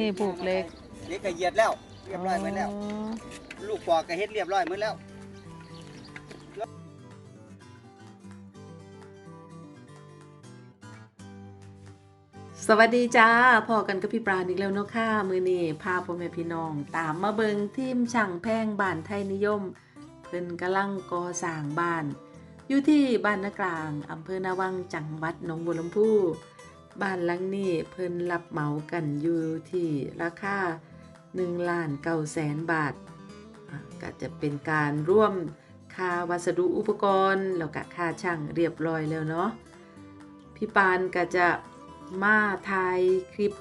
นี่ผูกเล็กเล็กก็เหยียดแล้ว เรียบร้อยหมดแล้วอ๋อลูกปอกก็เฮ็ดเรียบร้อยหมดแล้วสวัสดีจ้าพอกันกับพี่ปราณอีกแล้วเนาะค่ะมือนี้พาพ่อแม่พี่น้อง ตามมาเบิงทีมช่างแพงบ้านไทยนิยม เพิ่นกำลังก่อสร้างบ้าน อยู่ที่บ้านนากลางอำเภอนาวังจังหวัดหนองบัวลำพู บ้านหลังนี้เพิ่นรับเหมากันอยู่ที่ราคา1ล้าน9แสนบาทก็จะเป็นการร่วมค่าวัสดุอุปกรณ์แล้วก็ค่าช่างเรียบร้อยแล้วเนาะพี่ปานก็จะมาถ่ายคลิป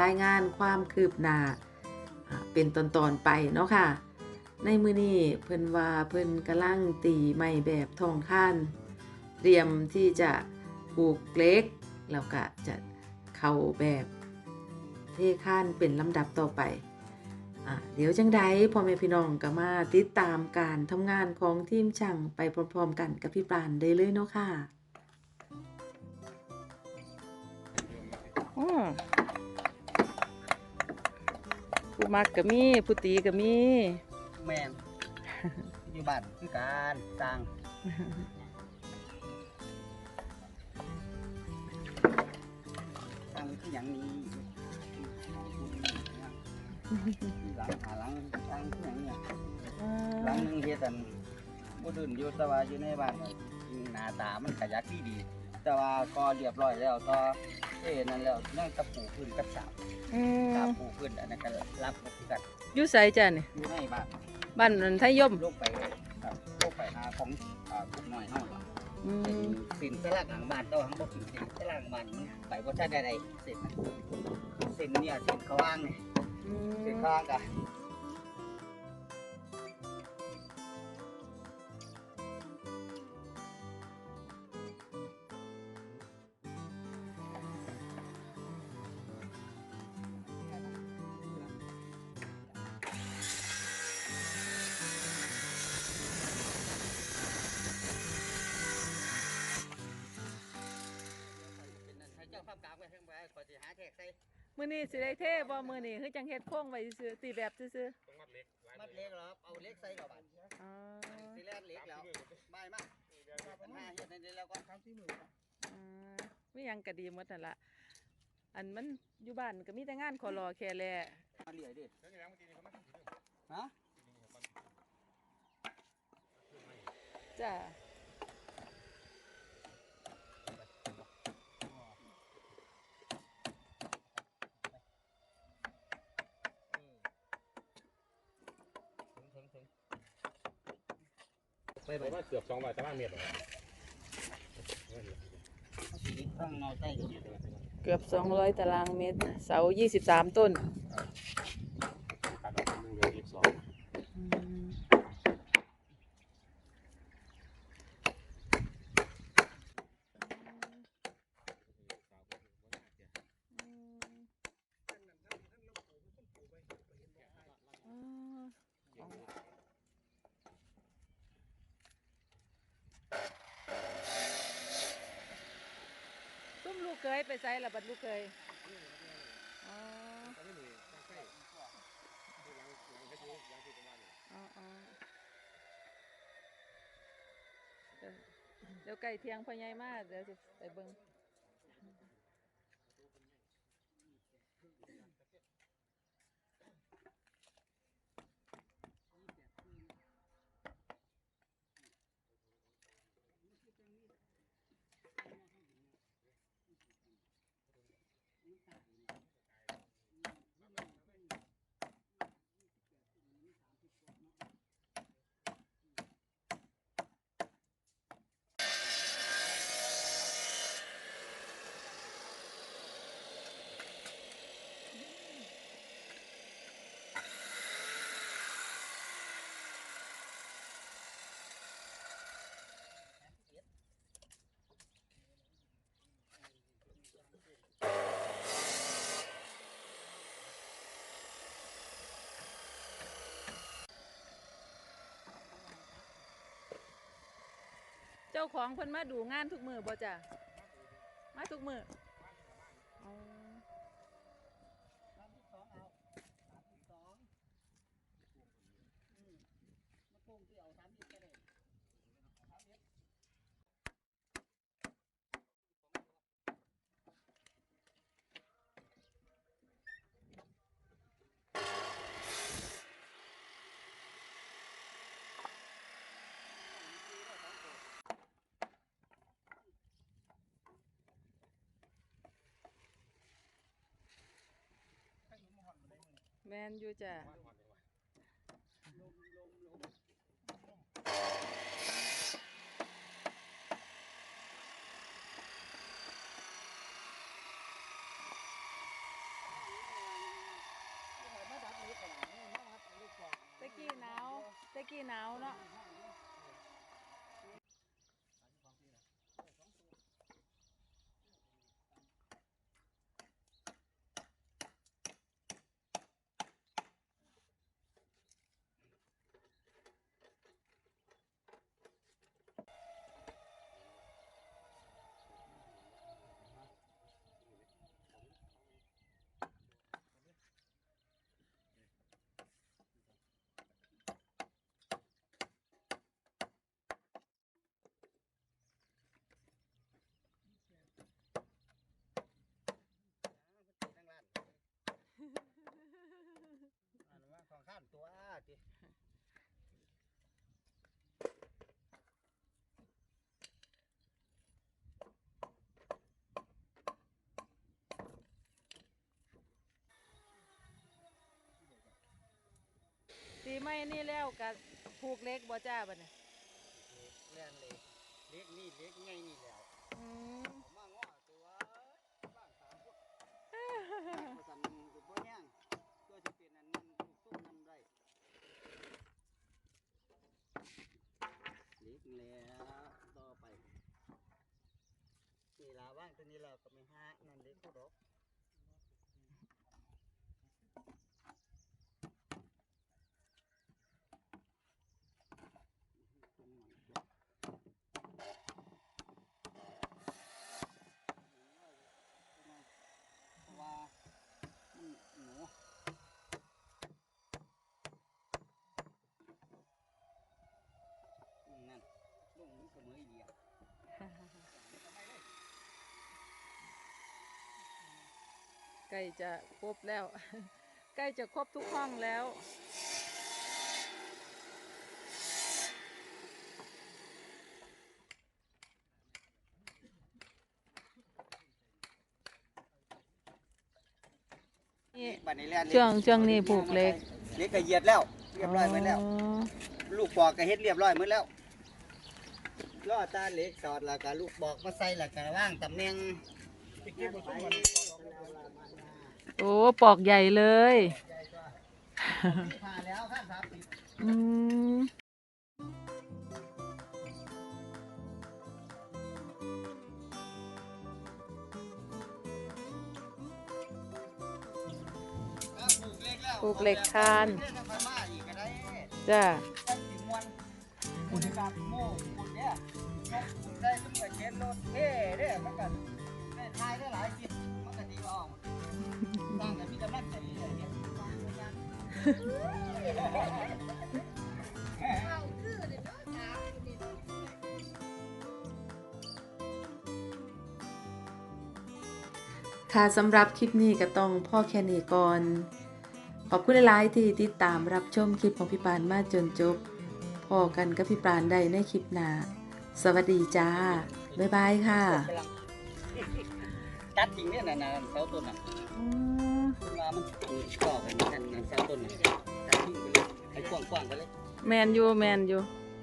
รายงานความคืบหน้าเป็นตอนๆไปเนาะค่ะ ในมือนี้เพิ่นว่าเพิ่นกำลังตีไม้แบบทองค้นเตรียมที่จะปลูกเล็ก แล้วก็จะเข้าแบบเทค้านเป็นลำดับต่อไปอะเดี๋ยวจังใดพ่อแม่พี่น้องก็มาติดตามการทำงานของทีมช่างไปพร้อมๆกันกับพี่ปราณได้เลยเนาะค่ะอือผู้มักก็มีผู้ตีก็มีแม่นอยู่บ้านคือการสร้าง อย่างนี้หลังหาหลังสร้างคืออย่างนี้หลังหนึงเฮ็ดอันบ่ดื่นอยู่แต่ว่าอยู่ในบ้านน่ะหน้าตามันขยักดีดีๆแต่ว่าก็เรียบร้อยแล้วก็เอ้นั่นแล้วนั่งตะปูพื้นกับสาบอืสาปูพื้นอันนั้นก็รับมาคือกันอยู่ไสจ้ะนี่อยู่ในบ้าน บ้านนันไทยยม ลงไปครับลงไปหาของอ่ากุกน้อยเฮาล่ะอื เป็นมสินสลักหลังบ้านเจ้าหังบ่สินสินสลักหลังบ้านมันไปบ่ทันใดๆเสร็จนะเส้นเนี่ยเส้นเขาว่างนี่เส้นเขาว่างกะ นี้สิได้เทบ่มื้อนี้คือจังเฮ็ดโค้งไว้ซื่อๆตีแบบซื่อมัดเล็กเหรอครับเอาเล็กใส่ดอกบานๆอ๋อสิแล่นเล็กแล้วบายมาปัญหาเฮ็ดในนี้แล้วก็ทำที่มืออืมมีหยังก็ดีหมดนั่นล่ะอันมันอยู่บ้านก็มีแต่งานขอรอแค่แลมาเลียดิฮะจ้า ไปไปประมาณเกือบสองร้อยตารางเมตรหรอกข้างนอกใต้อยู่เกือบ 200 ตารางเมตร เสา 23 ต้น ตัดออกเป็นหนึ่งเหลือยี่สิบสอง อืมอ๋อซุ่มลู กเคยไปใส่ละบัดลูกเคยอ๋ออ๋ออ๋อเดี๋ยวเดี๋ยวไก่เทียงพ่อใหญ่มากเดี๋ยวสิไปเบิ่ง จ้าของเพิ่นมาดูงานทุกมือบ่จ้ะมาทุกมืออ๋อ แมนอยู่จ้ะตะกี้หนาวตะกี้หนาวเนาะ ทั้งร้านอันว่าของข้ามตัวติ ตีไม่ นี่แล้วกับผูกเล็กบ่จ้าบ่เนี่ยเล่นเลยเล็กนี่เล็กไงนี่แล้ว อืม ผมมาง้อตัวบ้านสามพวกผู้สันอยู่บ่แห้งตัวจะเป็นอันนั้นลูกตุ้มนำได้เล็กแล้วต่อไปนี่ลาว่างตัวนี้เราก็ไม่ห้านั่นเล็กก็ดอกเพราะว่ามันหนูนั่นลุงมันเสมออีเดีย ใกล้จะครบแล้ว ใกล้จะครบทุกห้องแล้ว นี่บัดนี้แล่นช่วงช่วงนี้ผูกเล็กเล็กก็เหยียดแล้ว เรียบร้อยหมดแล้ว ลูกบอกก็เฮ็ดเรียบร้อยหมดแล้วล่อตาเหล็กสอดแล้วก็ลูกบอกมาใส่แล้วก็ว่างตำแหน่ง โอ้ปอกใหญ่เลยผ่าแล้วครับครับอืมปลูกเหล็กคานจ้าบริการโม่บุญเนี่ยยกบุญได้ตั้งแต่เช็ดรถเท่เด้มันก็ได้ทายได้หลาย ค่ะสำหรับคลิปนี้ก็ต้องพ่อแค่นี้ก่อน ขอบคุณหลายๆที่ติดตามรับชมคลิปของพี่ปานมาจนจบ พอกันกับพี่ปานได้ในคลิปหน้า สวัสดีจ้า บ๊ายบายค่ะตัดจริงเนี่ยนะนะเสาต้นน่ะ คุณว่ามันก่อกันนั่นนั่นเสาต้นน่ะตัดทิ้งไปเลยให้กว้างๆไปเลยแมนอยู่แมนอยู่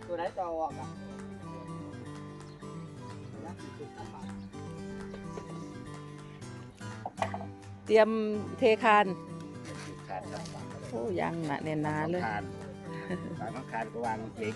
ตัวไหนจะเอาออกอะเตรียมเทคานขาดครับโอ้ยังหนะแน่นหนาเลยขาดขาดมันขาดก็วางเล็ก